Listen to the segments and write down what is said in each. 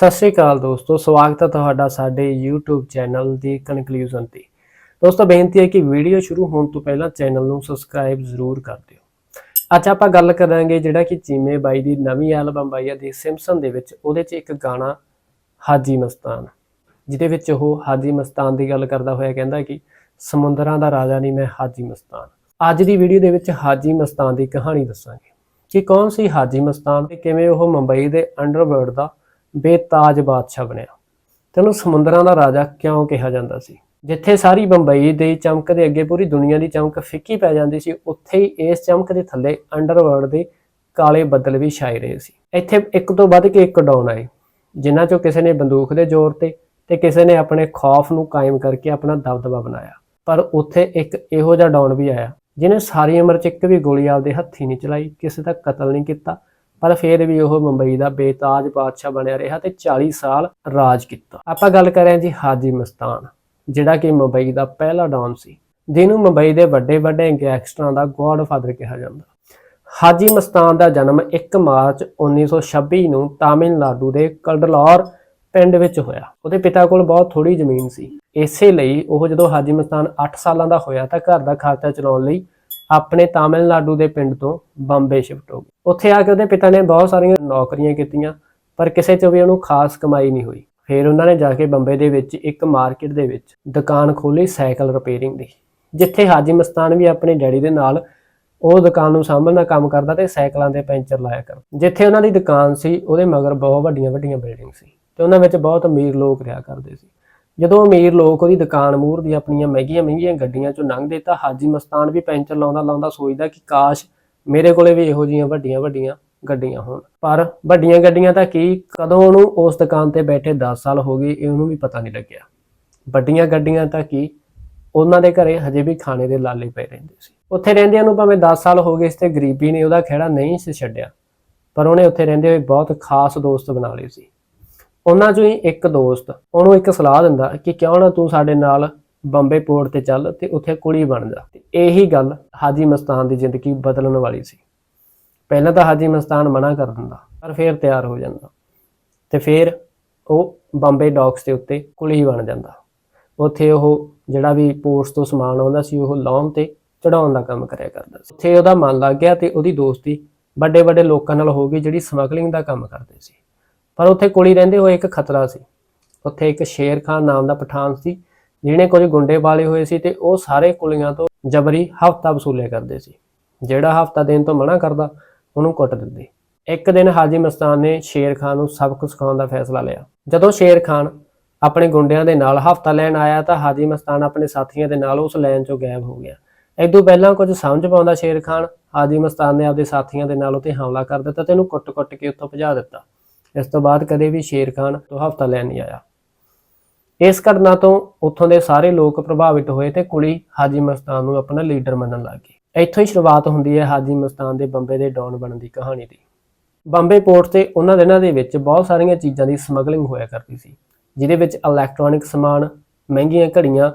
ਸਤਿ ਸ਼੍ਰੀ ਅਕਾਲ ਦੋਸਤੋ, ਸਵਾਗਤ ਹੈ ਤੁਹਾਡਾ ਸਾਡੇ YouTube ਚੈਨਲ ਦੀ ਕਨਕਲੂਜਨ ਤੇ। ਦੋਸਤੋ, ਬੇਨਤੀ ਹੈ ਕਿ ਵੀਡੀਓ ਸ਼ੁਰੂ ਹੋਣ ਤੋਂ ਪਹਿਲਾਂ ਚੈਨਲ ਨੂੰ ਸਬਸਕ੍ਰਾਈਬ ਜ਼ਰੂਰ ਕਰ ਦਿਓ। ਅੱਜ ਆਪਾਂ ਗੱਲ ਕਰਾਂਗੇ ਜਿਹੜਾ ਕਿ ਚੀਮੇ ਬਾਈ ਦੀ ਨਵੀਂ ਐਲਬਮ ਆਈ ਹੈ ਦੀ ਸਿਮਸਨ ਦੇ ਵਿੱਚ। ਉਹਦੇ 'ਚ ਇੱਕ ਗਾਣਾ, ਹਾਜੀ ਮਸਤਾਨ। ਜਿਹਦੇ ਵਿੱਚ ਉਹ ਹਾਜੀ ਮਸਤਾਨ ਦੀ ਗੱਲ ਕਰਦਾ ਹੋਇਆ ਕਹਿੰਦਾ ਕਿ ਸਮੁੰਦਰਾਂ ਦਾ ਰਾਜਾ ਨਹੀਂ, ਮੈਂ ਹਾਜੀ ਮਸਤਾਨ। ਅੱਜ ਦੀ ਵੀਡੀਓ ਦੇ ਵਿੱਚ ਹਾਜੀ ਮਸਤਾਨ ਦੀ ਕਹਾਣੀ ਦੱਸਾਂਗੇ ਕਿ ਕੌਣ ਸੀ ਹਾਜੀ ਮਸਤਾਨ ਤੇ ਕਿਵੇਂ ਉਹ ਮੁੰਬਈ ਦੇ ਅੰਡਰਵਰਲਡ ਦਾ ਬੇਤਾਜ ਬਾਦਸ਼ਾਹ ਬਣਿਆ। ਤੇ ਉਹਨੂੰ ਸਮੁੰਦਰਾਂ ਦਾ ਰਾਜਾ ਕਿਉਂ ਕਿਹਾ ਜਾਂਦਾ ਸੀ? ਜਿੱਥੇ ਸਾਰੀ ਬੰਬਈ ਦੇ ਚਮਕ ਦੇ ਅੱਗੇ ਪੂਰੀ ਦੁਨੀਆ ਦੀ ਚਮਕ ਫਿੱਕੀ ਪੈ ਜਾਂਦੀ ਸੀ, ਉੱਥੇ ਹੀ ਇਸ ਚਮਕ ਦੇ ਥੱਲੇ ਅੰਡਰਵਰਲਡ ਦੇ ਕਾਲੇ ਬੱਦਲ ਵੀ ਛਾਏ ਰਹੇ ਸੀ। ਇੱਥੇ ਇੱਕ ਤੋਂ ਵੱਧ ਕੇ ਇੱਕ ਡਾਊਨ ਆਏ, ਜਿਨ੍ਹਾਂ ਚੋਂ ਕਿਸੇ ਨੇ ਬੰਦੂਕ ਦੇ ਜ਼ੋਰ ਤੇ ਤੇ ਕਿਸੇ ਨੇ ਆਪਣੇ ਖੌਫ ਨੂੰ ਕਾਇਮ ਕਰਕੇ ਆਪਣਾ ਦਬਦਬਾ ਬਣਾਇਆ। ਪਰ ਉੱਥੇ ਇੱਕ ਇਹੋ ਜਿਹਾ ਡਾਊਨ ਵੀ ਆਇਆ, ਜਿਹਨੇ ਸਾਰੀ ਉਮਰ ਚ ਇੱਕ ਵੀ ਗੋਲੀ ਆਪਦੇ ਹੱਥੀ ਨਹੀਂ ਚਲਾਈ, ਕਿਸੇ ਦਾ ਕਤਲ ਨਹੀਂ ਕੀਤਾ ਪਰ ਫਿਰ ਵੀ ਉਹ ਮੁੰਬਈ ਦਾ ਬੇਤਾਜ ਬਾਦਸ਼ਾਹ ਬਣਿਆ ਰਿਹਾ ਤੇ 40 ਸਾਲ ਰਾਜ ਕੀਤਾ। ਆਪਾਂ ਗੱਲ ਕਰ ਜੀ ਹਾਜੀ ਮਸਤਾਨ, ਜਿਹੜਾ ਕਿ ਮੁੰਬਈ ਦਾ ਪਹਿਲਾ ਡਾਨ ਸੀ, ਜਿਹਨੂੰ ਮੁੰਬਈ ਦੇ ਵੱਡੇ ਵੱਡੇ ਗੈਂਗਸਟਰਾਂ ਦਾ ਗੋਡਫਾਦਰ ਕਿਹਾ ਜਾਂਦਾ। ਹਾਜੀ ਮਸਤਾਨ ਦਾ ਜਨਮ 1 ਮਾਰਚ 1926 ਨੂੰ ਤਾਮਿਲਨਾਡੂ ਦੇ ਕਲਡਲੌਰ ਪਿੰਡ ਵਿੱਚ ਹੋਇਆ। ਉਹਦੇ ਪਿਤਾ ਕੋਲ ਬਹੁਤ ਥੋੜੀ ਜ਼ਮੀਨ ਸੀ। ਇਸੇ ਲਈ ਉਹ ਜਦੋਂ ਹਾਜੀ ਮਸਤਾਨ 8 ਸਾਲਾਂ ਦਾ ਹੋਇਆ ਤਾਂ ਘਰ ਦਾ ਖਰਚਾ ਚਲਾਉਣ ਲਈ ਆਪਣੇ ਤਾਮਿਲਨਾਡੂ ਦੇ ਪਿੰਡ ਤੋਂ ਬੰਬੇ ਸ਼ਿਫਟ ਹੋ ਗਏ ਉੱਥੇ ਆ ਕੇ ਉਹਦੇ ਪਿਤਾ ਨੇ ਬਹੁਤ ਸਾਰੀਆਂ ਨੌਕਰੀਆਂ ਕੀਤੀਆਂ, ਪਰ ਕਿਸੇ 'ਚ ਵੀ ਉਹਨੂੰ ਖਾਸ ਕਮਾਈ ਨਹੀਂ ਹੋਈ। ਫਿਰ ਉਹਨਾਂ ਨੇ ਜਾ ਕੇ ਬੰਬੇ ਦੇ ਵਿੱਚ ਇੱਕ ਮਾਰਕੀਟ ਦੇ ਵਿੱਚ ਦੁਕਾਨ ਖੋਲੀ ਸਾਈਕਲ ਰਿਪੇਅਰਿੰਗ ਦੀ, ਜਿੱਥੇ ਹਾਜੀ ਮਸਤਾਨ ਵੀ ਆਪਣੇ ਡੈਡੀ ਦੇ ਨਾਲ ਉਹ ਦੁਕਾਨ ਨੂੰ ਸਾਂਭਣ ਦਾ ਕੰਮ ਕਰਦਾ ਤੇ ਸਾਈਕਲਾਂ ਦੇ ਪੈਂਚਰ ਲਾਇਆ ਕਰ ਜਿੱਥੇ ਉਹਨਾਂ ਦੀ ਦੁਕਾਨ ਸੀ, ਉਹਦੇ ਮਗਰ ਬਹੁਤ ਵੱਡੀਆਂ ਵੱਡੀਆਂ ਬਿਲਡਿੰਗ ਸੀ ਤੇ ਉਹਨਾਂ ਵਿੱਚ ਬਹੁਤ ਅਮੀਰ ਲੋਕ ਰਿਹਾ ਕਰਦੇ ਸੀ। ਜਦੋਂ ਅਮੀਰ ਲੋਕ ਉਹਦੀ ਦੁਕਾਨ ਮੂਹਰ ਦੀ ਆਪਣੀਆਂ ਮਹਿੰਗੀਆਂ ਮਹਿੰਗੀਆਂ ਗੱਡੀਆਂ ਚੋਂ ਲੰਘਦੇ ਤਾਂ ਹਾਜੀ ਮਸਤਾਨ ਵੀ ਪੈਂਚਰ ਲਾਉਂਦਾ ਲਾਉਂਦਾ ਸੋਚਦਾ ਕਿ ਕਾਸ਼ ਮੇਰੇ ਕੋਲੇ ਵੀ ਇਹੋ ਜਿਹੀਆਂ ਵੱਡੀਆਂ ਵੱਡੀਆਂ ਗੱਡੀਆਂ ਹੋਣ। ਪਰ ਵੱਡੀਆਂ ਗੱਡੀਆਂ ਤਾਂ ਕੀ, ਕਦੋਂ ਉਹਨੂੰ ਉਸ ਦੁਕਾਨ ਤੇ ਬੈਠੇ 10 ਸਾਲ ਹੋ ਗਏ, ਇਹ ਉਹਨੂੰ ਵੀ ਪਤਾ ਨਹੀਂ ਲੱਗਿਆ। ਵੱਡੀਆਂ ਗੱਡੀਆਂ ਤਾਂ ਕੀ, ਉਹਨਾਂ ਦੇ ਘਰੇ ਹਜੇ ਵੀ ਖਾਣੇ ਦੇ ਲਾਲੇ ਪਏ ਰਹਿੰਦੇ ਸੀ। ਉੱਥੇ ਰਹਿੰਦਿਆਂ ਨੂੰ ਭਾਵੇਂ 10 ਸਾਲ ਹੋ ਗਏ ਇਸ ਤੇ ਗਰੀਬੀ ਨੇ ਉਹਦਾ ਖਹਿੜਾ ਨਹੀਂ ਸੀ ਛੱਡਿਆ, ਪਰ ਉਹਨੇ ਉੱਥੇ ਰਹਿੰਦੇ ਹੋਏ ਬਹੁਤ ਖਾਸ ਦੋਸਤ ਬਣਾ ਲਏ ਸੀ। ਉਹਨਾਂ ਚੋਂ ਹੀ ਇੱਕ ਦੋਸਤ, ਉਹਨੂੰ ਇੱਕ ਸਲਾਹ ਦਿੰਦਾ ਕਿ ਕਿਉਂ ਨਾ ਤੂੰ ਸਾਡੇ ਨਾਲ ਬੰਬੇ ਪੋਰਟ ਤੇ ਚੱਲ ਤੇ ਉੱਥੇ ਕੁੜੀ ਬਣ ਜਾ। ਤੇ ਇਹੀ ਗੱਲ ਹਾਜੀ ਮਸਤਾਨ ਦੀ ਜ਼ਿੰਦਗੀ ਬਦਲਣ ਵਾਲੀ ਸੀ। ਪਹਿਲਾਂ ਤਾਂ ਹਾਜੀ ਮਸਤਾਨ ਮਨਾ ਕਰ ਦਿੰਦਾ, ਪਰ ਫਿਰ ਤਿਆਰ ਹੋ ਜਾਂਦਾ। ਤੇ ਫਿਰ ਉਹ ਬੰਬੇ ਡਾਕਸ ਦੇ ਉੱਤੇ ਕੁਲੀ ਬਣ ਜਾਂਦਾ। ਉੱਥੇ ਉਹ ਜਿਹੜਾ ਵੀ ਪੋਰਟਸ ਤੋਂ ਸਮਾਨ ਆਉਂਦਾ ਸੀ, ਉਹ ਲਾਉਣ ਤੇ ਚੜਾਉਣ ਦਾ ਕੰਮ ਕਰਿਆ ਕਰਦਾ ਸੀ। ਉੱਥੇ ਉਹਦਾ ਮਨ ਲੱਗ ਗਿਆ ਤੇ ਉਹਦੀ ਦੋਸਤੀ ਵੱਡੇ ਵੱਡੇ ਲੋਕਾਂ ਨਾਲ ਹੋ ਗਈ ਜਿਹੜੀ ਸਮਗਲਿੰਗ ਦਾ ਕੰਮ ਕਰਦੇ ਸੀ। ਪਰ ਉੱਥੇ ਕੁਲੀ ਰਹਿੰਦੇ ਹੋਏ ਇੱਕ ਖਤਰਾ ਸੀ। ਉੱਥੇ ਇੱਕ ਸ਼ੇਰ ਖਾਨ ਨਾਮ ਦਾ ਪਠਾਨ ਸੀ, ਜਿਹਨੇ ਕੁਝ ਗੁੰਡੇ ਵਾਲੇ ਹੋਏ ਸੀ ਤੇ ਉਹ ਸਾਰੇ ਕੁਲੀਆਂ ਤੋਂ ਜਬਰੀ ਹਫਤਾ ਵਸੂਲਿਆ ਕਰਦੇ ਸੀ। ਜਿਹੜਾ ਹਫਤਾ ਦੇਣ ਤੋਂ ਮਨਾ ਕਰਦਾ, ਉਹਨੂੰ ਕੁੱਟ ਦਿੰਦੇ। ਇੱਕ ਦਿਨ ਹਾਜੀ ਮਸਤਾਨ ਨੇ ਸ਼ੇਰ ਖਾਨ ਨੂੰ ਸਬਕ ਸਿਖਾਉਣ ਦਾ ਫੈਸਲਾ ਲਿਆ। ਜਦੋਂ ਸ਼ੇਰ ਖਾਨ ਆਪਣੇ ਗੁੰਡਿਆਂ ਦੇ ਨਾਲ ਹਫਤਾ ਲੈਣ ਆਇਆ ਤਾਂ ਹਾਜੀ ਮਸਤਾਨ ਆਪਣੇ ਸਾਥੀਆਂ ਦੇ ਨਾਲ ਉਸ ਲੈਣ ਚੋਂ ਗਾਇਬ ਹੋ ਗਿਆ। ਇਦੋਂ ਪਹਿਲਾਂ ਕੁਝ ਸਮਝ ਪਾਉਂਦਾ ਸ਼ੇਰ ਖਾਨ, ਹਾਜੀ ਮਸਤਾਨ ਨੇ ਆਪਦੇ ਸਾਥੀਆਂ ਦੇ ਨਾਲ ਉਤੇ ਹਮਲਾ ਕਰ ਦਿੱਤਾ ਤੇ ਉਹਨੂੰ ਕੁੱਟ-ਕੁੱਟ ਕੇ ਉੱਥੋਂ ਭਜਾ ਦਿੱਤਾ। ਇਸ ਤੋਂ ਬਾਅਦ ਕਦੇ ਵੀ ਸ਼ੇਰ ਖਾਨ ਤੋਂ ਹਫਤਾ ਲੈਣ ਨਹੀਂ ਆਇਆ। ਇਸ ਘਟਨਾ ਤੋਂ ਉੱਥੋਂ ਦੇ ਸਾਰੇ ਲੋਕ ਪ੍ਰਭਾਵਿਤ ਹੋਏ ਤੇ ਕੁੜੀ ਹਾਜੀ ਮਸਤਾਨ ਨੂੰ ਆਪਣਾ ਲੀਡਰ ਮੰਨਣ ਲੱਗ ਗਈ। ਇੱਥੋਂ ਹੀ ਸ਼ੁਰੂਆਤ ਹੁੰਦੀ ਹੈ ਹਾਜੀ ਮਸਤਾਨ ਦੇ ਬੰਬੇ ਦੇ ਡੌਨ ਬਣਨ ਦੀ ਕਹਾਣੀ ਦੀ। ਬੰਬੇ ਪੋਰਟ ਤੇ ਉਹਨਾਂ ਦਿਨਾਂ ਦੇ ਵਿੱਚ ਬਹੁਤ ਸਾਰੀਆਂ ਚੀਜ਼ਾਂ ਦੀ ਸਮਗਲਿੰਗ ਹੋਇਆ ਕਰਦੀ ਸੀ, ਜਿਹਦੇ ਵਿੱਚ ਇਲੈਕਟ੍ਰੋਨਿਕ ਸਮਾਨ, ਮਹਿੰਗੀਆਂ ਘੜੀਆਂ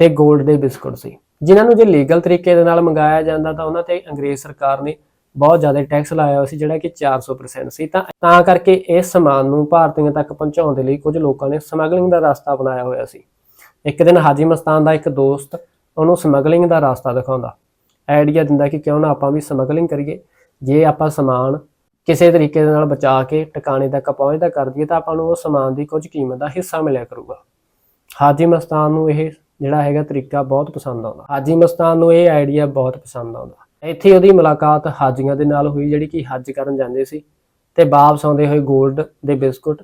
ਤੇ 골ਡ ਦੇ ਬਿਸਕੁਟ ਸੀ। ਜਿਨ੍ਹਾਂ ਨੂੰ ਜੇ ਲੀਗਲ ਤਰੀਕੇ ਦੇ ਨਾਲ ਮੰਗਾਇਆ ਜਾਂਦਾ ਤਾਂ ਉਹਨਾਂ ਤੇ ਅੰਗਰੇਜ਼ ਸਰਕਾਰ ਨੇ ਬਹੁਤ ਜ਼ਿਆਦਾ ਟੈਕਸ ਲਾਇਆ ਹੋਇਆ ਸੀ, ਜਿਹੜਾ ਕਿ 400% ਸੀ ਤਾਂ ਤਾਂ ਕਰਕੇ ਇਸ ਸਮਾਨ ਨੂੰ ਭਾਰਤੀਆਂ ਤੱਕ ਪਹੁੰਚਾਉਣ ਦੇ ਲਈ ਕੁਝ ਲੋਕਾਂ ਨੇ ਸਮਗਲਿੰਗ ਦਾ ਰਸਤਾ ਬਣਾਇਆ ਹੋਇਆ ਸੀ। ਇੱਕ ਦਿਨ ਹਾਜੀ ਮਸਤਾਨ ਦਾ ਇੱਕ ਦੋਸਤ ਉਹਨੂੰ ਸਮਗਲਿੰਗ ਦਾ ਰਸਤਾ ਦਿਖਾਉਂਦਾ। ਆਈਡੀਆ ਦਿੰਦਾ ਕਿ ਕਿਉਂ ਨਾ ਆਪਾਂ ਵੀ ਸਮਗਲਿੰਗ ਕਰੀਏ। ਜੇ ਆਪਾਂ ਸਮਾਨ ਕਿਸੇ ਤਰੀਕੇ ਦੇ ਨਾਲ ਬਚਾ ਕੇ ਟਿਕਾਣੇ ਤੱਕ ਪਹੁੰਚਦਾ ਕਰ ਦਈਏ, ਤਾਂ ਆਪਾਂ ਨੂੰ ਉਹ ਸਮਾਨ ਦੀ ਕੁਝ ਕੀਮਤ ਦਾ ਹਿੱਸਾ ਮਿਲਿਆ ਕਰੂਗਾ। ਹਾਜੀ ਮਸਤਾਨ ਨੂੰ ਇਹ ਜਿਹੜਾ ਹੈਗਾ ਤਰੀਕਾ ਬਹੁਤ ਪਸੰਦ ਆਉਂਦਾ। ਹਾਜੀ ਮਸਤਾਨ ਨੂੰ ਇਹ ਆਈਡੀਆ ਬਹੁਤ ਪਸੰਦ ਆਉਂਦਾ। ਇੱਥੇ ਉਹਦੀ ਮੁਲਾਕਾਤ ਹਾਜੀਆਂ ਦੇ ਨਾਲ ਹੋਈ, ਜਿਹੜੀ ਕਿ ਹੱਜ ਕਰਨ ਜਾਂਦੇ ਸੀ ਤੇ ਵਾਪਸ ਆਉਂਦੇ ਹੋਏ 골ਡ ਦੇ ਬਿਸਕੁਟ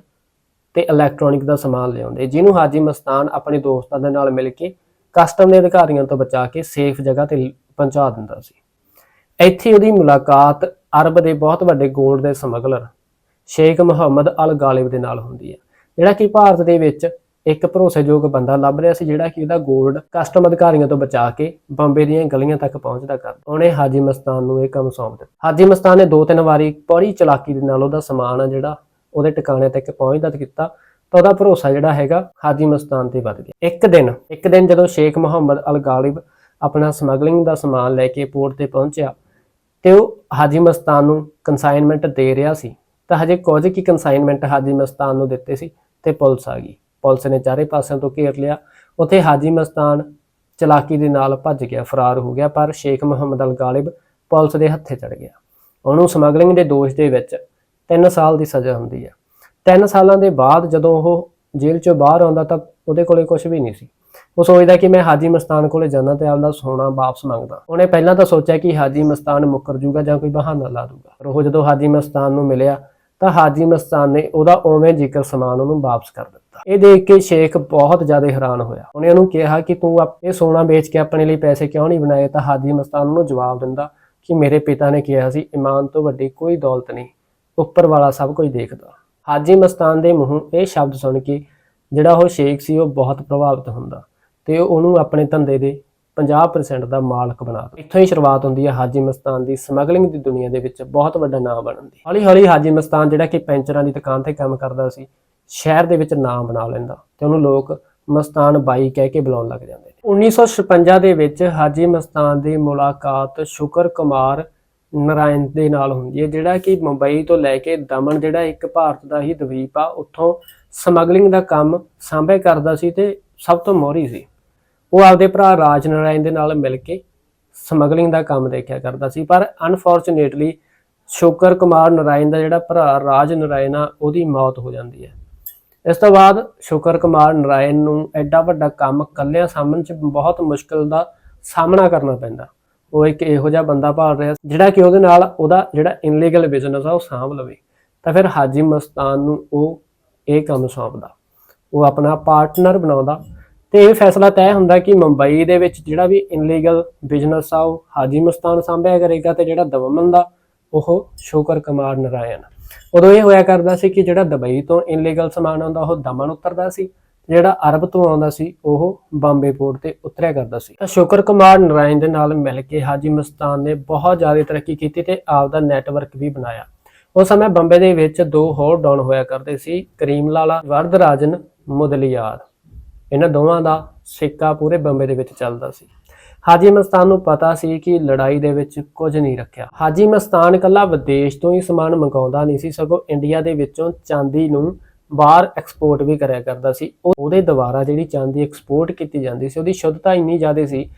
ਤੇ ਇਲੈਕਟ੍ਰੋਨਿਕ ਦਾ ਸਮਾਨ ਲਿਆਉਂਦੇ। ਜਿਹਨੂੰ ਹਾਜੀ ਮਸਤਾਨ ਆਪਣੇ ਦੋਸਤਾਂ ਦੇ ਨਾਲ ਮਿਲ ਕੇ ਕਸਟਮ ਦੇ ਅਧਿਕਾਰੀਆਂ ਤੋਂ ਬਚਾ ਕੇ ਸੇਫ ਜਗ੍ਹਾ ਤੇ ਪਹੁੰਚਾ ਦਿੰਦਾ ਸੀ। ਇੱਥੇ ਉਹਦੀ ਮੁਲਾਕਾਤ ਅਰਬ ਦੇ ਬਹੁਤ ਵੱਡੇ 골ਡ ਦੇ smuggler Sheikh Mohammed Al Ghalib ਦੇ ਨਾਲ ਹੁੰਦੀ ਹੈ, ਜਿਹੜਾ ਕਿ ਭਾਰਤ ਦੇ ਵਿੱਚ ਇੱਕ ਭਰੋਸੇਯੋਗ ਬੰਦਾ ਲੱਭ ਰਿਹਾ ਸੀ ਜਿਹੜਾ ਕਿ ਇਹਦਾ ਗੋਲਡ ਕਸਟਮ ਅਧਿਕਾਰੀਆਂ ਤੋਂ ਬਚਾ ਕੇ ਬੰਬੇ ਦੀਆਂ ਗਲੀਆਂ ਤੱਕ ਪਹੁੰਚਦਾ ਕਰ ਉਹਨੇ ਹਾਜੀ ਮਸਤਾਨ ਨੂੰ ਇਹ ਕੰਮ ਸੌਂਪ ਦਿੱਤਾ। ਹਾਜੀ ਮਸਤਾਨ ਨੇ ਦੋ ਤਿੰਨ ਵਾਰੀ ਬੜੀ ਚਲਾਕੀ ਦੇ ਨਾਲ ਉਹਦਾ ਸਮਾਨ ਆ ਜਿਹੜਾ ਉਹਦੇ ਟਿਕਾਣੇ ਤੱਕ ਪਹੁੰਚਦਾ ਕੀਤਾ ਤਾਂ ਉਹਦਾ ਭਰੋਸਾ ਜਿਹੜਾ ਹੈਗਾ ਹਾਜੀ ਮਸਤਾਨ ਤੇ ਵੱਧ ਗਿਆ। ਇੱਕ ਦਿਨ ਇੱਕ ਦਿਨ ਜਦੋਂ ਸ਼ੇਖ ਮੁਹੰਮਦ ਅਲ ਗਾਲਿਬ ਆਪਣਾ ਸਮਗਲਿੰਗ ਦਾ ਸਮਾਨ ਲੈ ਕੇ ਪੋਰਟ ਤੇ ਪਹੁੰਚਿਆ ਤੇ ਉਹ ਹਾਜੀ ਮਸਤਾਨ ਨੂੰ ਕਨਸਾਈਨਮੈਂਟ ਦੇ ਰਿਹਾ ਸੀ ਤਾਂ ਹਜੇ ਕੁਝ ਕੀ ਕਨਸਾਈਨਮੈਂਟ ਹਾਜੀ ਮਸਤਾਨ ਨੂੰ ਦਿੱਤੇ ਸੀ ਤੇ ਪੁਲਿਸ ਆ ਗਈ। ਪੁਲਿਸ ਨੇ ਚਾਰੇ ਪਾਸਿਆਂ ਤੋਂ ਘੇਰ ਲਿਆ। ਉੱਥੇ ਹਾਜੀ ਮਸਤਾਨ ਚਲਾਕੀ ਦੇ ਨਾਲ ਭੱਜ ਗਿਆ, ਫਰਾਰ ਹੋ ਗਿਆ, ਪਰ ਸ਼ੇਖ ਮੁਹੰਮਦ ਅਲ ਗਾਲਿਬ ਪੁਲਿਸ ਦੇ ਹੱਥੇ ਚੜ ਗਿਆ। ਉਹਨੂੰ ਸਮਗਲਿੰਗ ਦੇ ਦੋਸ਼ ਦੇ ਵਿੱਚ 3 ਸਾਲ ਦੀ ਸਜ਼ਾ ਹੁੰਦੀ ਹੈ। 3 ਸਾਲਾਂ ਦੇ ਬਾਅਦ ਜਦੋਂ ਉਹ ਜੇਲ੍ਹ ਚੋਂ ਬਾਹਰ ਆਉਂਦਾ ਤਾਂ ਉਹਦੇ ਕੋਲੇ ਕੁਝ ਵੀ ਨਹੀਂ ਸੀ। ਉਹ ਸੋਚਦਾ ਕਿ ਮੈਂ ਹਾਜੀ ਮਸਤਾਨ ਕੋਲੇ ਜਾਣਾ ਤੇ ਆਪਦਾ ਸੋਨਾ ਵਾਪਸ ਮੰਗਦਾ। ਉਹਨੇ ਪਹਿਲਾਂ ਤਾਂ ਸੋਚਿਆ ਕਿ ਹਾਜੀ ਮਸਤਾਨ ਮੁੱਕਰ ਜੂਗਾ ਜਾਂ ਕੋਈ ਬਹਾਨਾ ਲਾ ਦੂਗਾ। ਪਰ ਉਹ ਜਦੋਂ ਹਾਜੀ ਮਸਤਾਨ ਨੂੰ ਮਿਲਿਆ ਤਾਂ ਹਾਜੀ ਮਸਤਾਨ ਨੇ ਉਹਦਾ ਉਵੇਂ ਜ਼ਿਕਰ ਸਮਾਨ ਉਹਨੂੰ ਵਾਪਸ ਕਰ ਦਿੱਤਾ। ਇਹ ਦੇਖ ਕੇ ਸ਼ੇਖ ਬਹੁਤ ਜ਼ਿਆਦਾ ਹੈਰਾਨ ਹੋਇਆ। ਉਹਨੇ ਉਹਨੂੰ ਕਿਹਾ ਕਿ ਤੂੰ ਇਹ ਸੋਨਾ ਵੇਚ ਕੇ ਆਪਣੇ ਲਈ ਪੈਸੇ ਕਿਉਂ ਨਹੀਂ ਬਣਾਏ? ਤਾਂ ਹਾਜੀ ਮਸਤਾਨ ਉਹਨੂੰ ਜਵਾਬ ਦਿੰਦਾ ਕਿ ਮੇਰੇ ਪਿਤਾ ਨੇ ਕਿਹਾ ਸੀ, ਇਮਾਨ ਤੋਂ ਵੱਡੀ ਕੋਈ ਦੌਲਤ ਨਹੀਂ। ਉੱਪਰ ਵਾਲਾ ਸਭ ਕੁਝ ਦੇਖਦਾ। ਹਾਜੀ ਮਸਤਾਨ ਦੇ ਮੂੰਹੋਂ ਇਹ ਸ਼ਬਦ ਸੁਣ ਕੇ ਜਿਹੜਾ ਉਹ ਸ਼ੇਖ ਸੀ, ਉਹ ਬਹੁਤ ਪ੍ਰਭਾਵਿਤ ਹੁੰਦਾ ਤੇ ਉਹਨੂੰ ਆਪਣੇ ਧੰਦੇ ਦੇ 50% ਦਾ ਮਾਲਕ ਬਣਾ ਦਿੱਤਾ ਇੱਥੋਂ ਹੀ ਸ਼ੁਰੂਆਤ ਹੁੰਦੀ ਹੈ ਹਾਜੀ ਮਸਤਾਨ ਦੀ ਸਮਗਲਿੰਗ ਦੀ ਦੁਨੀਆ ਦੇ ਵਿੱਚ। ਬਹੁਤ ਵੱਡਾ ਨਾਮ ਬਣਨ ਦੀ। ਹੌਲੀ ਹੌਲੀ ਹਾਜੀ ਮਸਤਾਨ ਜਿਹੜਾ ਕਿ ਪੈਂਚਰਾਂ ਦੀ ਦੁਕਾਨ ਤੇ ਕੰਮ ਕਰਦਾ ਸੀ ਸ਼ਹਿਰ ਦੇ ਵਿੱਚ ਨਾਮ ਬਣਾ ਲੈਂਦਾ ਤੇ ਉਹਨੂੰ ਲੋਕ ਮਸਤਾਨ ਬਾਈ ਕਹਿ ਕੇ ਬੁਲਾਉਣ ਲੱਗ ਜਾਂਦੇ ਨੇ। 1956 ਦੇ ਵਿੱਚ ਹਾਜੀ ਮਸਤਾਨ ਦੀ ਮੁਲਾਕਾਤ ਸ਼ੁਕਰ ਕੁਮਾਰ ਨਰਾਇਣ ਦੇ ਨਾਲ ਹੁੰਦੀ ਹੈ, ਜਿਹੜਾ ਕਿ ਮੁੰਬਈ ਤੋਂ ਲੈ ਕੇ ਦਮਨ, ਜਿਹੜਾ ਇੱਕ ਭਾਰਤ ਦਾ ਹੀ ਦਵੀਪ ਆ, ਉੱਥੋਂ ਸਮਗਲਿੰਗ ਦਾ ਕੰਮ ਸਾਂਭੇ ਕਰਦਾ ਸੀ ਤੇ ਸਭ ਤੋਂ ਮੋਹਰੀ ਸੀ। ਉਹ ਆਪਦੇ ਭਰਾ ਰਾਜ ਨਰਾਇਣ ਦੇ ਨਾਲ ਮਿਲ ਕੇ ਸਮਗਲਿੰਗ ਦਾ ਕੰਮ ਦੇਖਿਆ ਕਰਦਾ ਸੀ, ਪਰ ਅਨਫੋਰਚੂਨੇਟਲੀ ਸ਼ੁਕਰ ਕੁਮਾਰ ਨਰਾਇਣ ਦਾ ਜਿਹੜਾ ਭਰਾ ਰਾਜ ਨਰਾਇਣ ਆ, ਉਹਦੀ ਮੌਤ ਹੋ ਜਾਂਦੀ ਹੈ। ਇਸ ਤੋਂ ਬਾਅਦ ਸ਼ੁਕਰ ਕੁਮਾਰ ਨਰਾਇਣ ਨੂੰ ਐਡਾ ਵੱਡਾ ਕੰਮ ਇਕੱਲਿਆਂ ਸਾਹਮਣ ਚ ਬਹੁਤ ਮੁਸ਼ਕਲ ਦਾ ਸਾਹਮਣਾ ਕਰਨਾ ਪੈਂਦਾ। ਉਹ ਇੱਕ ਇਹੋ ਜਿਹਾ ਬੰਦਾ ਭਾਲ ਰਿਹਾ ਜਿਹੜਾ ਕਿ ਉਹਦੇ ਨਾਲ ਉਹਦਾ ਜਿਹੜਾ ਇਨਲੀਗਲ ਬਿਜ਼ਨਸ ਆ ਉਹ ਸਾਂਭ ਲਵੇ। ਤਾਂ ਫਿਰ ਹਾਜੀ ਮਸਤਾਨ ਨੂੰ ਉਹ ਇਹ ਕੰਮ ਸੌਂਪਦਾ। ਉਹ ਆਪਣਾ ਪਾਰਟਨਰ ਬਣਾਉਂਦਾ ਤੇ ਇਹ ਫੈਸਲਾ ਤੈਅ ਹੁੰਦਾ ਕਿ ਮੁੰਬਈ ਦੇ ਵਿੱਚ ਜਿਹੜਾ ਵੀ ਇਨਲੀਗਲ ਬਿਜ਼ਨਸ ਆ ਉਹ ਹਾਜੀ ਮਸਤਾਨ ਸਾਂਭਿਆ ਕਰੇਗਾ ਤੇ ਜਿਹੜਾ ਦਮਮਨ ਦਾ ਉਹ ਸ਼ੋਕਰ ਕੁਮਾਰ ਨਰਾਇਣ। ਉਦੋਂ ਇਹ ਹੋਇਆ ਕਰਦਾ ਸੀ ਕਿ ਜਿਹੜਾ ਦੁਬਈ ਤੋਂ ਇਨਲੀਗਲ ਸਮਾਨ ਆਉਂਦਾ, ਉਹ ਦਮਨ ਉਤਰਦਾ ਸੀ ਜਿਹੜਾ ਅਰਬ ਤੋਂ ਆਉਂਦਾ ਸੀ, ਉਹ ਬੰਬੇ ਪੋਰਟ ਤੇ ਉਤਰਿਆ ਕਰਦਾ ਸੀ। ਤਾਂ ਸ਼ੁਕਰ ਕੁਮਾਰ ਨਰਾਇਣ ਦੇ ਨਾਲ ਮਿਲ ਕੇ ਹਾਜੀ ਮਸਤਾਨ ਨੇ ਬਹੁਤ ਜ਼ਿਆਦਾ ਤਰੱਕੀ ਕੀਤੀ ਤੇ ਆਪ ਦਾ ਨੈਟਵਰਕ ਵੀ ਬਣਾਇਆ। ਉਸ ਸਮੇਂ ਬੰਬੇ ਦੇ ਵਿੱਚ ਦੋ ਹੋਰ ਡਾਊਨ ਹੋਇਆ ਕਰਦੇ ਸੀ, ਕਰੀਮ ਲਾਲਾ, ਵਰਦਰਾਜਨ, ਮੁਦਲੀਆਰ। ਇਹਨਾਂ ਦੋਵਾਂ ਦਾ ਸਿੱਕਾ ਪੂਰੇ ਬੰਬੇ ਦੇ ਵਿੱਚ ਚੱਲਦਾ ਸੀ। ਹਾਜੀ ਮਸਤਾਨ ਨੂੰ ਪਤਾ ਸੀ ਕਿ ਲੜਾਈ ਦੇ ਵਿੱਚ ਕੁਝ ਨਹੀਂ ਰੱਖਿਆ। ਹਾਜੀ ਮਸਤਾਨ ਇਕੱਲਾ ਵਿਦੇਸ਼ ਤੋਂ ਹੀ ਸਮਾਨ ਮੰਗਾਉਂਦਾ ਨਹੀਂ ਸੀ, ਸਗੋਂ ਇੰਡੀਆ ਦੇ ਵਿੱਚੋਂ ਚਾਂਦੀ ਨੂੰ ਬਾਹਰ ਐਕਸਪੋਰਟ ਵੀ ਕਰਿਆ ਕਰਦਾ ਸੀ। ਉਹ- ਉਹਦੇ ਦੁਆਰਾ ਜਿਹੜੀ ਚਾਂਦੀ ਐਕਸਪੋਰਟ ਕੀਤੀ ਜਾਂਦੀ ਸੀ, ਉਹਦੀ ਸ਼ੁੱਧਤਾ ਇੰਨੀ ਜ਼ਿਆਦਾ ਸੀ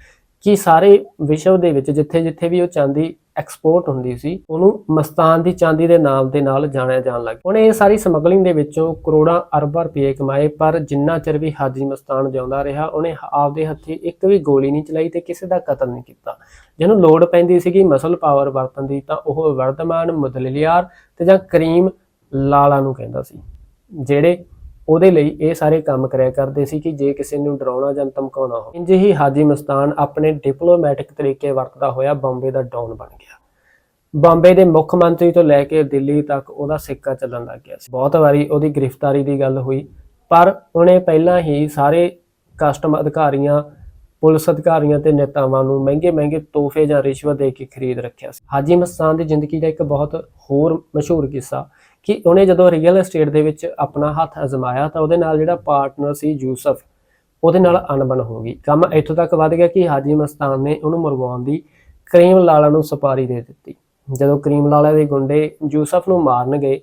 ਕਿ ਸਾਰੇ ਵਿਸ਼ਵ ਦੇ ਵਿੱਚ ਜਿੱਥੇ-ਜਿੱਥੇ ਵੀ ਉਹ ਚਾਂਦੀ ਐਕਸਪੋਰਟ ਹੁੰਦੀ ਸੀ, ਉਹਨੂੰ ਮਸਤਾਨ ਦੀ ਚਾਂਦੀ ਦੇ ਨਾਮ ਦੇ ਨਾਲ ਜਾਣਿਆ ਜਾਣ ਲੱਗ ਉਹਨੇ ਇਹ ਸਾਰੀ ਸਮਗਲਿੰਗ ਦੇ ਵਿੱਚੋਂ ਕਰੋੜਾਂ ਅਰਬਾਂ ਰੁਪਏ ਕਮਾਏ, ਪਰ ਜਿੰਨਾ ਚਿਰ ਵੀ ਹਾਜੀ ਮਸਤਾਨ ਜਿਉਂਦਾ ਰਿਹਾ, ਉਹਨੇ ਆਪਦੇ ਹੱਥੀ ਇੱਕ ਵੀ ਗੋਲੀ ਨਹੀਂ ਚਲਾਈ ਤੇ ਕਿਸੇ ਦਾ ਕਤਲ ਨਹੀਂ ਕੀਤਾ। ਜਿਹਨੂੰ ਲੋੜ ਪੈਂਦੀ ਸੀਗੀ ਮਸਲ ਪਾਵਰ ਵਰਤਣ ਦੀ, ਤਾਂ ਉਹ ਵਰਤਮਾਨ ਮੁਦਲਿਆਰ ਤੇ ਜਾਂ ਕਰੀਮ ਲਾਲਾ ਨੂੰ ਕਹਿੰਦਾ ਸੀ, ਜਿਹੜੇ ਉਹਦੇ ਲਈ ਇਹ ਸਾਰੇ ਕੰਮ ਕਰਿਆ ਕਰਦੇ ਸੀ ਕਿ ਜੇ ਕਿਸੇ ਨੂੰ ਡਰਾਉਣਾ ਜਾਂ ਧਮਕਾਉਣਾ ਹੋ ਇੰਜ ਹੀ ਹਾਜੀ ਮਸਤਾਨ ਆਪਣੇ ਡਿਪਲੋਮੈਟਿਕ ਤਰੀਕੇ ਵਰਤਦਾ ਹੋਇਆ ਬੰਬੇ ਦਾ ਡੌਨ ਬਣ ਗਿਆ। ਬੰਬੇ ਦੇ ਮੁੱਖ ਮੰਤਰੀ ਤੋਂ ਲੈ ਕੇ ਦਿੱਲੀ ਤੱਕ ਉਹਦਾ ਸਿੱਕਾ ਚੱਲਣ ਲੱਗ ਗਿਆ ਸੀ। ਬਹੁਤ ਵਾਰੀ ਉਹਦੀ ਗ੍ਰਿਫਤਾਰੀ ਦੀ ਗੱਲ ਹੋਈ, ਪਰ ਉਹਨੇ ਪਹਿਲਾਂ ਹੀ ਸਾਰੇ ਕਸਟਮ ਅਧਿਕਾਰੀਆਂ, ਪੁਲਿਸ ਅਧਿਕਾਰੀਆਂ ਤੇ ਨੇਤਾਵਾਂ ਨੂੰ ਮਹਿੰਗੇ-ਮਹਿੰਗੇ ਤੋਹਫੇ ਜਾਂ ਰਿਸ਼ਵਤ ਦੇ ਕੇ ਖਰੀਦ ਰੱਖਿਆ ਸੀ। ਹਾਜੀ ਮਸਤਾਨ ਦੀ ਜ਼ਿੰਦਗੀ ਦਾ ਇੱਕ ਬਹੁਤ ਹੋਰ ਮਸ਼ਹੂਰ ਕਿੱਸਾ ਕਿ ਉਹਨੇ ਜਦੋਂ ਰੀਅਲ ਏਸਟੇਟ ਦੇ ਵਿੱਚ ਆਪਣਾ ਹੱਥ ਅਜ਼ਮਾਇਆ ਤਾਂ ਉਹਦੇ ਨਾਲ ਜਿਹੜਾ ਪਾਰਟਨਰ ਸੀ ਯੂਸਫ, ਉਹਦੇ ਨਾਲ ਅਣਬਣ ਹੋ ਗਈ। ਕੰਮ ਇੱਥੋਂ ਤੱਕ ਵੱਧ ਗਿਆ ਕਿ ਹਾਜੀ ਮਸਤਾਨ ਨੇ ਉਹਨੂੰ ਮਰਵਾਉਣ ਦੀ ਕਰੀਮ ਲਾਲਾ ਨੂੰ ਸੁਪਾਰੀ ਦੇ ਦਿੱਤੀ। ਜਦੋਂ ਕਰੀਮ ਲਾਲਾ ਦੇ ਗੁੰਡੇ ਯੂਸਫ ਨੂੰ ਮਾਰਨ ਗਏ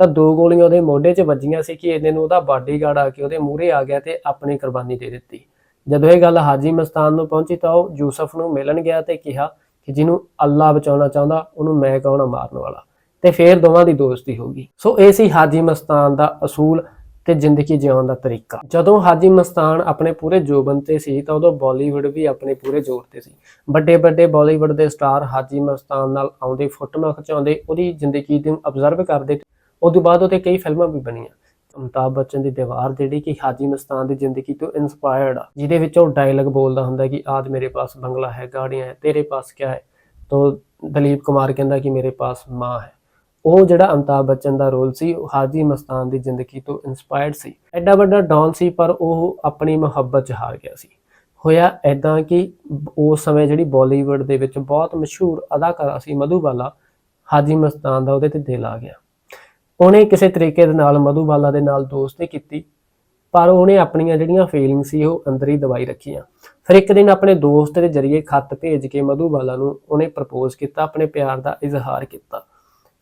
ਤਾਂ ਦੋ ਗੋਲੀਆਂ ਉਹਦੇ ਮੋਢੇ 'ਚ ਵੱਜੀਆਂ ਸੀ ਕਿ ਇਹਨੇ ਨੂੰ ਉਹਦਾ ਬਾਡੀਗਾਰਡ ਆ ਕੇ ਉਹਦੇ ਮੂਹਰੇ ਆ ਗਿਆ ਤੇ ਆਪਣੀ ਕੁਰਬਾਨੀ ਦੇ ਦਿੱਤੀ। ਜਦੋਂ ਇਹ ਗੱਲ ਹਾਜੀ ਮਸਤਾਨ ਨੂੰ ਪਹੁੰਚੀ ਤਾਂ ਉਹ ਯੂਸਫ ਨੂੰ ਮਿਲਣ ਗਿਆ ਤੇ ਕਿਹਾ ਕਿ ਜਿਹਨੂੰ ਅੱਲਾ ਬਚਾਉਣਾ ਚਾਹੁੰਦਾ ਉਹਨੂੰ ਮੈਂ ਕੌਣ ਮਾਰਨ ਵਾਲਾ? ਤੇ ਫੇਰ ਦੋਵਾਂ ਦੀ ਦੋਸਤੀ ਹੋ ਗਈ। ਸੋ ਇਹ ਸੀ ਹਾਜੀ ਮਸਤਾਨ ਦਾ ਅਸੂਲ ਤੇ ਜ਼ਿੰਦਗੀ ਜਿਉਣ ਦਾ ਤਰੀਕਾ। ਜਦੋਂ ਹਾਜੀ ਮਸਤਾਨ ਆਪਣੇ ਪੂਰੇ ਜੋਬਨ ਤੇ ਸੀ, ਤਾਂ ਉਦੋਂ ਬਾਲੀਵੁੱਡ ਵੀ ਆਪਣੇ ਪੂਰੇ ਜ਼ੋਰ ਤੇ ਸੀ। ਵੱਡੇ ਵੱਡੇ ਬਾਲੀਵੁੱਡ ਦੇ ਸਟਾਰ ਹਾਜੀ ਮਸਤਾਨ ਨਾਲ ਆਉਂਦੇ ਫੋਟੋਆਂ ਖਿਚਾਉਂਦੇ, ਉਹਦੀ ਜ਼ਿੰਦਗੀ ਨੂੰ ਅਬਜ਼ਰਵ ਕਰਦੇ ਉਸ ਤੋਂ ਬਾਅਦ ਉਹਤੇ ਕਈ ਫਿਲਮਾਂ ਵੀ ਬਣੀਆਂ। ਅਮਿਤਾਭ ਬੱਚਨ ਦੀ ਦੀਵਾਰ ਜਿਹੜੀ ਕਿ ਹਾਜੀ ਮਸਤਾਨ ਦੀ ਜ਼ਿੰਦਗੀ ਤੋਂ ਇਨਸਪਾਇਰਡ ਆ, ਜਿਹਦੇ ਵਿੱਚ ਉਹ ਡਾਇਲੌਗ ਬੋਲਦਾ ਹੁੰਦਾ ਕਿ ਆਜ ਮੇਰੇ ਪਾਸ ਬੰਗਲਾ ਹੈ, ਗਾੜੀਆਂ ਹੈ, ਤੇਰੇ ਪਾਸ ਕੀ ਹੈ? ਤੋ ਦਲੀਪ ਕੁਮਾਰ ਕਹਿੰਦਾ ਕਿ ਮੇਰੇ ਪਾਸ ਮਾਂ ਹੈ। ਉਹ ਜਿਹੜਾ ਅਮਿਤਾਭ ਬੱਚਨ ਦਾ ਰੋਲ ਸੀ, ਉਹ ਹਾਜੀ ਮਸਤਾਨ ਦੀ ਜ਼ਿੰਦਗੀ ਤੋਂ ਇਨਸਪਾਇਰਡ ਸੀ। ਐਡਾ ਵੱਡਾ ਡੌਨ ਸੀ, ਪਰ ਉਹ ਆਪਣੀ ਮੁਹੱਬਤ 'ਚ ਹਾਰ ਗਿਆ ਸੀ। ਹੋਇਆ ਐਦਾਂ ਕਿ ਉਸ ਸਮੇਂ ਜਿਹੜੀ ਬਾਲੀਵੁੱਡ ਦੇ ਵਿੱਚ ਬਹੁਤ ਮਸ਼ਹੂਰ ਅਦਾਕਾਰਾ ਸੀ ਮਧੂਬਾਲਾ, ਹਾਜੀ ਮਸਤਾਨ ਦਾ ਉਹਦੇ ਤੇ ਦਿਲ ਆ ਗਿਆ। ਉਹਨੇ ਕਿਸੇ ਤਰੀਕੇ ਦੇ ਨਾਲ ਮਧੂਬਾਲਾ ਦੇ ਨਾਲ ਦੋਸਤੀ ਕੀਤੀ, ਪਰ ਉਹਨੇ ਆਪਣੀਆਂ ਜਿਹੜੀਆਂ ਫੀਲਿੰਗ ਸੀ, ਉਹ ਅੰਦਰ ਹੀ ਦਬਾਈ ਰੱਖੀਆਂ। ਫਿਰ ਇੱਕ ਦਿਨ ਆਪਣੇ ਦੋਸਤ ਦੇ ਜਰੀਏ ਖੱਤ ਭੇਜ ਕੇ ਮਧੂਬਾਲਾ ਨੂੰ ਉਹਨੇ ਪ੍ਰਪੋਜ਼ ਕੀਤਾ, ਆਪਣੇ ਪਿਆਰ ਦਾ ਇਜ਼ਹਾਰ ਕੀਤਾ।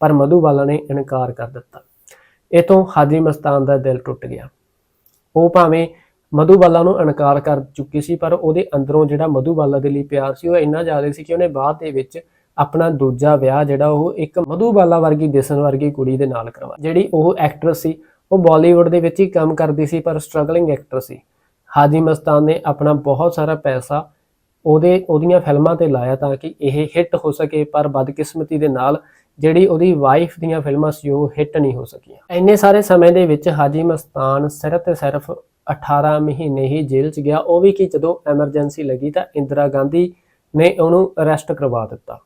ਪਰ ਮਧੂਬਾਲਾ ਨੇ ਇਨਕਾਰ ਕਰ ਦਿੱਤਾ। ਇਹ ਤੋਂ ਹਾਜੀ ਮਸਤਾਨ ਦਾ ਦਿਲ ਟੁੱਟ ਗਿਆ। ਉਹ ਭਾਵੇਂ ਮਧੂਬਾਲਾ ਨੂੰ ਇਨਕਾਰ ਕਰ ਚੁੱਕੀ ਸੀ, ਪਰ ਉਹਦੇ ਅੰਦਰੋਂ ਜਿਹੜਾ ਮਧੂਬਾਲਾ ਦੇ ਲਈ ਪਿਆਰ ਸੀ, ਉਹ ਇੰਨਾ ਜ਼ਿਆਦਾ ਸੀ ਕਿ ਉਹਨੇ ਬਾਅਦ ਦੇ ਵਿੱਚ ਆਪਣਾ ਦੂਜਾ ਵਿਆਹ ਜਿਹੜਾ ਉਹ ਇੱਕ ਮਧੂਬਾਲਾ ਵਰਗੀ, ਦਿਸਣ ਵਰਗੀ ਕੁੜੀ ਦੇ ਨਾਲ ਕਰਵਾ ਜਿਹੜੀ ਉਹ ਐਕਟਰਸ ਸੀ, ਉਹ ਬਾਲੀਵੁੱਡ ਦੇ ਵਿੱਚ ਹੀ ਕੰਮ ਕਰਦੀ ਸੀ, ਪਰ ਸਟਰਗਲਿੰਗ ਐਕਟਰ ਸੀ। ਹਾਜੀ ਮਸਤਾਨ ਨੇ ਆਪਣਾ ਬਹੁਤ ਸਾਰਾ ਪੈਸਾ ਉਹਦੇ, ਉਹਦੀਆਂ ਫਿਲਮਾਂ ਤੇ ਲਾਇਆ ਤਾਂ ਕਿ ਇਹ ਹਿੱਟ ਹੋ ਸਕੇ, ਪਰ ਬਦਕਿਸਮਤੀ ਦੇ ਨਾਲ ਜਿਹੜੀ ਉਹਦੀ ਵਾਈਫ ਦੀਆਂ ਫਿਲਮਾਂ ਸੀ, ਉਹ ਹਿੱਟ ਨਹੀਂ ਹੋ ਸਕੀਆਂ। ਇੰਨੇ ਸਾਰੇ ਸਮੇਂ ਦੇ ਵਿੱਚ ਹਾਜੀ ਮਸਤਾਨ ਸਿਰਫ ਤੇ ਸਿਰਫ 18 ਮਹੀਨੇ ਹੀ ਜੇਲ੍ਹ 'ਚ ਗਿਆ। ਉਹ ਵੀ ਕਿ ਜਦੋਂ ਐਮਰਜੈਂਸੀ ਲੱਗੀ ਤਾਂ ਇੰਦਰਾ ਗਾਂਧੀ ਨੇ ਉਹਨੂੰ ਅਰੈਸਟ ਕਰਵਾ ਦਿੱਤਾ।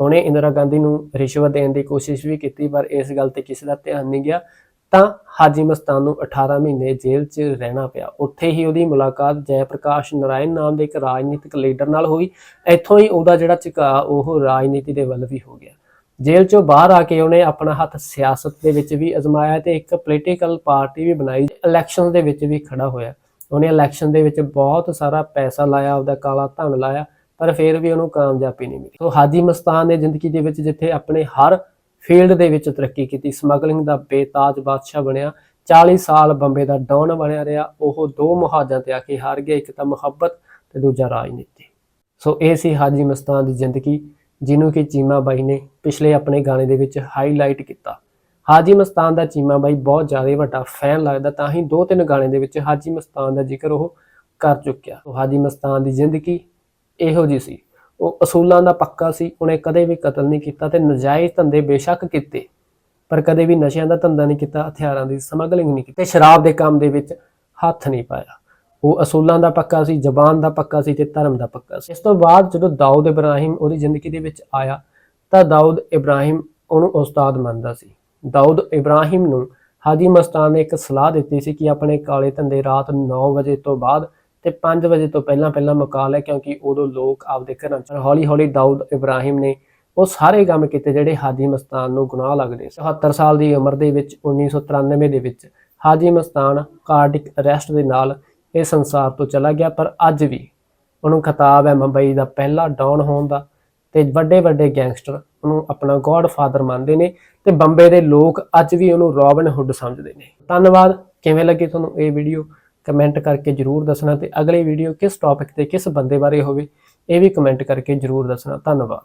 ਉਹਨੇ ਇੰਦਰਾ ਗਾਂਧੀ ਨੂੰ ਰਿਸ਼ਵਤ ਦੇਣ ਦੀ ਕੋਸ਼ਿਸ਼ ਵੀ ਕੀਤੀ, ਪਰ ਇਸ ਗੱਲ ਤੇ ਕਿਸੇ ਦਾ ਧਿਆਨ ਨਹੀਂ ਗਿਆ। ਤਾਂ ਹਾਜੀ ਮਸਤਾਨ ਨੂੰ 18 ਮਹੀਨੇ ਜੇਲ੍ਹ 'ਚ ਰਹਿਣਾ ਪਿਆ। ਉੱਥੇ ਹੀ ਉਹਦੀ ਮੁਲਾਕਾਤ ਜੈ ਪ੍ਰਕਾਸ਼ ਨਾਰਾਇਣ ਨਾਮ ਦੇ ਇੱਕ ਰਾਜਨੀਤਿਕ ਲੀਡਰ ਨਾਲ ਹੋਈ। ਇੱਥੋਂ ਹੀ ਉਹਦਾ ਜਿਹੜਾ ਝੁਕਾਅ, ਉਹ ਰਾਜਨੀਤੀ ਦੇ ਵੱਲ ਵੀ ਹੋ ਗਿਆ। ਜੇਲ੍ਹ 'ਚੋਂ ਬਾਹਰ ਆ ਕੇ ਉਹਨੇ ਆਪਣਾ ਹੱਥ ਸਿਆਸਤ ਦੇ ਵਿੱਚ ਵੀ ਅਜ਼ਮਾਇਆ ਤੇ ਇੱਕ ਪੋਲੀਟੀਕਲ ਪਾਰਟੀ ਵੀ ਬਣਾਈ ਇਲੈਕਸ਼ਨ ਦੇ ਵਿੱਚ ਵੀ ਖੜਾ ਹੋਇਆ। ਉਹਨੇ ਇਲੈਕਸ਼ਨ ਦੇ ਵਿੱਚ ਬਹੁਤ ਸਾਰਾ ਪੈਸਾ ਲਾਇਆ ਉਹਦਾ ਕਾਲਾ ਧਨ ਲਾਇਆ, ਪਰ ਫਿਰ ਵੀ ਉਹਨੂੰ ਕਾਮਯਾਬੀ ਨਹੀਂ ਮਿਲੀ। ਸੋ ਹਾਜੀ ਮਸਤਾਨ ਨੇ ਜ਼ਿੰਦਗੀ ਦੇ ਵਿੱਚ ਜਿੱਥੇ ਆਪਣੇ ਹਰ ਫੀਲਡ ਦੇ ਵਿੱਚ ਤਰੱਕੀ ਕੀਤੀ ਸਮਗਲਿੰਗ ਦਾ ਬੇਤਾਜ ਬਾਦਸ਼ਾਹ ਬਣਿਆ 40 ਸਾਲ ਬੰਬੇ ਦਾ ਡਾਊਨ ਬਣਿਆ ਰਿਹਾ, ਉਹ ਦੋ ਮੁਹਾਜਾਂ ਤੇ ਆ ਕੇ ਹਾਰ ਗਿਆ, ਇੱਕ ਤਾਂ ਮੁਹੱਬਤ ਤੇ ਦੂਜਾ ਰਾਜਨੀਤੀ। ਸੋ ਇਹ ਸੀ ਹਾਜੀ ਮਸਤਾਨ ਦੀ ਜ਼ਿੰਦਗੀ। ਜਿਹਨੂੰ ਕਿ ਚੀਮਾ ਬਾਈ ਨੇ ਪਿਛਲੇ ਆਪਣੇ ਗਾਣੇ ਦੇ ਵਿੱਚ ਹਾਈਲਾਈਟ ਕੀਤਾ। ਹਾਜੀ ਮਸਤਾਨ ਦਾ ਚੀਮਾ ਬਾਈ ਬਹੁਤ ਜ਼ਿਆਦਾ ਵੱਡਾ ਫੈਨ ਲੱਗਦਾ, ਤਾਂ ਹੀ ਦੋ ਤਿੰਨ ਗਾਣੇ ਦੇ ਵਿੱਚ ਹਾਜੀ ਮਸਤਾਨ ਦਾ ਜ਼ਿਕਰ ਉਹ ਕਰ ਚੁੱਕਿਆ। ਸੋ ਹਾਜੀ ਮਸਤਾਨ ਦੀ ਜ਼ਿੰਦਗੀ ਇਹੋ ਜੀ ਸੀ। ਉਹ ਅਸੂਲਾਂ ਦਾ ਪੱਕਾ ਸੀ, ਉਹਨੇ ਕਦੇ ਵੀ ਕਤਲ ਨਹੀਂ ਕੀਤਾ ਤੇ ਨਜਾਇਜ਼ ਧੰਦੇ ਬੇਸ਼ੱਕ ਕੀਤੇ, ਪਰ ਕਦੇ ਵੀ ਨਸ਼ਿਆਂ ਦਾ ਧੰਦਾ ਨਹੀਂ ਕੀਤਾ, ਹਥਿਆਰਾਂ ਦੀ ਸਮਗਲਿੰਗ ਨਹੀਂ ਕੀਤੀ ਤੇ ਸ਼ਰਾਬ ਦੇ ਕੰਮ ਦੇ ਵਿੱਚ ਹੱਥ ਨਹੀਂ ਪਾਇਆ। ਉਹ ਅਸੂਲਾਂ ਦਾ ਪੱਕਾ ਸੀ, ਜ਼ਬਾਨ ਦਾ ਪੱਕਾ ਸੀ ਤੇ ਧਰਮ ਦਾ ਪੱਕਾ ਸੀ। ਇਸ ਤੋਂ ਬਾਅਦ ਜਦੋਂ ਦਾਊਦ ਇਬਰਾਹਿਮ ਉਹਦੀ ਜ਼ਿੰਦਗੀ ਦੇ ਵਿੱਚ ਆਇਆ, ਤਾਂ ਦਾਊਦ ਇਬਰਾਹਿਮ ਉਹਨੂੰ ਉਸਤਾਦ ਮੰਨਦਾ ਸੀ। ਦਾਊਦ ਇਬਰਾਹਿਮ ਨੂੰ ਹਾਜੀ ਮਸਤਾਨ ਨੇ ਇੱਕ ਸਲਾਹ ਦਿੱਤੀ ਸੀ ਕਿ ਆਪਣੇ ਕਾਲੇ ਧੰਦੇ ਰਾਤ 9 ਵਜੇ ਤੋਂ ਬਾਅਦ ਤੇ 5 ਵਜੇ ਤੋਂ ਪਹਿਲਾਂ ਪਹਿਲਾਂ ਮੁਕਾ ਲੈ, ਕਿਉਂਕਿ ਉਦੋਂ ਲੋਕ ਆਪਦੇ ਘਰਾਂ 'ਚ ਹੌਲੀ ਹੌਲੀ ਦਾਊਦ ਇਬਰਾਹਿਮ ਨੇ ਉਹ ਸਾਰੇ ਕੰਮ ਕੀਤੇ ਜਿਹੜੇ ਹਾਜੀ ਮਸਤਾਨ ਨੂੰ ਗੁਨਾਹ ਲੱਗਦੇ ਸੀ। 74 ਸਾਲ ਦੀ ਉਮਰ ਦੇ ਵਿੱਚ 1993 ਦੇ ਵਿੱਚ ਹਾਜੀ ਮਸਤਾਨ ਕਾਰਡਿਕ ਅਰੈਸਟ ਦੇ ਨਾਲ ਇਹ ਸੰਸਾਰ ਤੋਂ ਚਲਾ ਗਿਆ, ਪਰ ਅੱਜ ਵੀ ਉਹਨੂੰ ਖਿਤਾਬ ਹੈ ਮੁੰਬਈ ਦਾ ਪਹਿਲਾ ਡਾਊਨ ਹੋਣ ਦਾ ਤੇ ਵੱਡੇ ਵੱਡੇ ਗੈਂਗਸਟਰ ਉਹਨੂੰ ਆਪਣਾ ਗੋਡ ਫਾਦਰ ਮੰਨਦੇ ਨੇ ਤੇ ਬੰਬੇ ਦੇ ਲੋਕ ਅੱਜ ਵੀ ਉਹਨੂੰ ਰੋਬਿਨ ਹੁੱਡ ਸਮਝਦੇ ਨੇ। ਧੰਨਵਾਦ। ਕਿਵੇਂ ਲੱਗੀ ਤੁਹਾਨੂੰ ਇਹ ਵੀਡੀਓ? ਕਮੈਂਟ ਕਰਕੇ ਜਰੂਰ ਦੱਸਣਾ ਤੇ ਅਗਲੀ ਵੀਡੀਓ ਕਿਸ ਟੌਪਿਕ ਤੇ ਕਿਸ ਬੰਦੇ ਬਾਰੇ ਹੋਵੇ, ਇਹ ਵੀ ਕਮੈਂਟ ਕਰਕੇ ਜਰੂਰ ਦੱਸਣਾ। ਧੰਨਵਾਦ।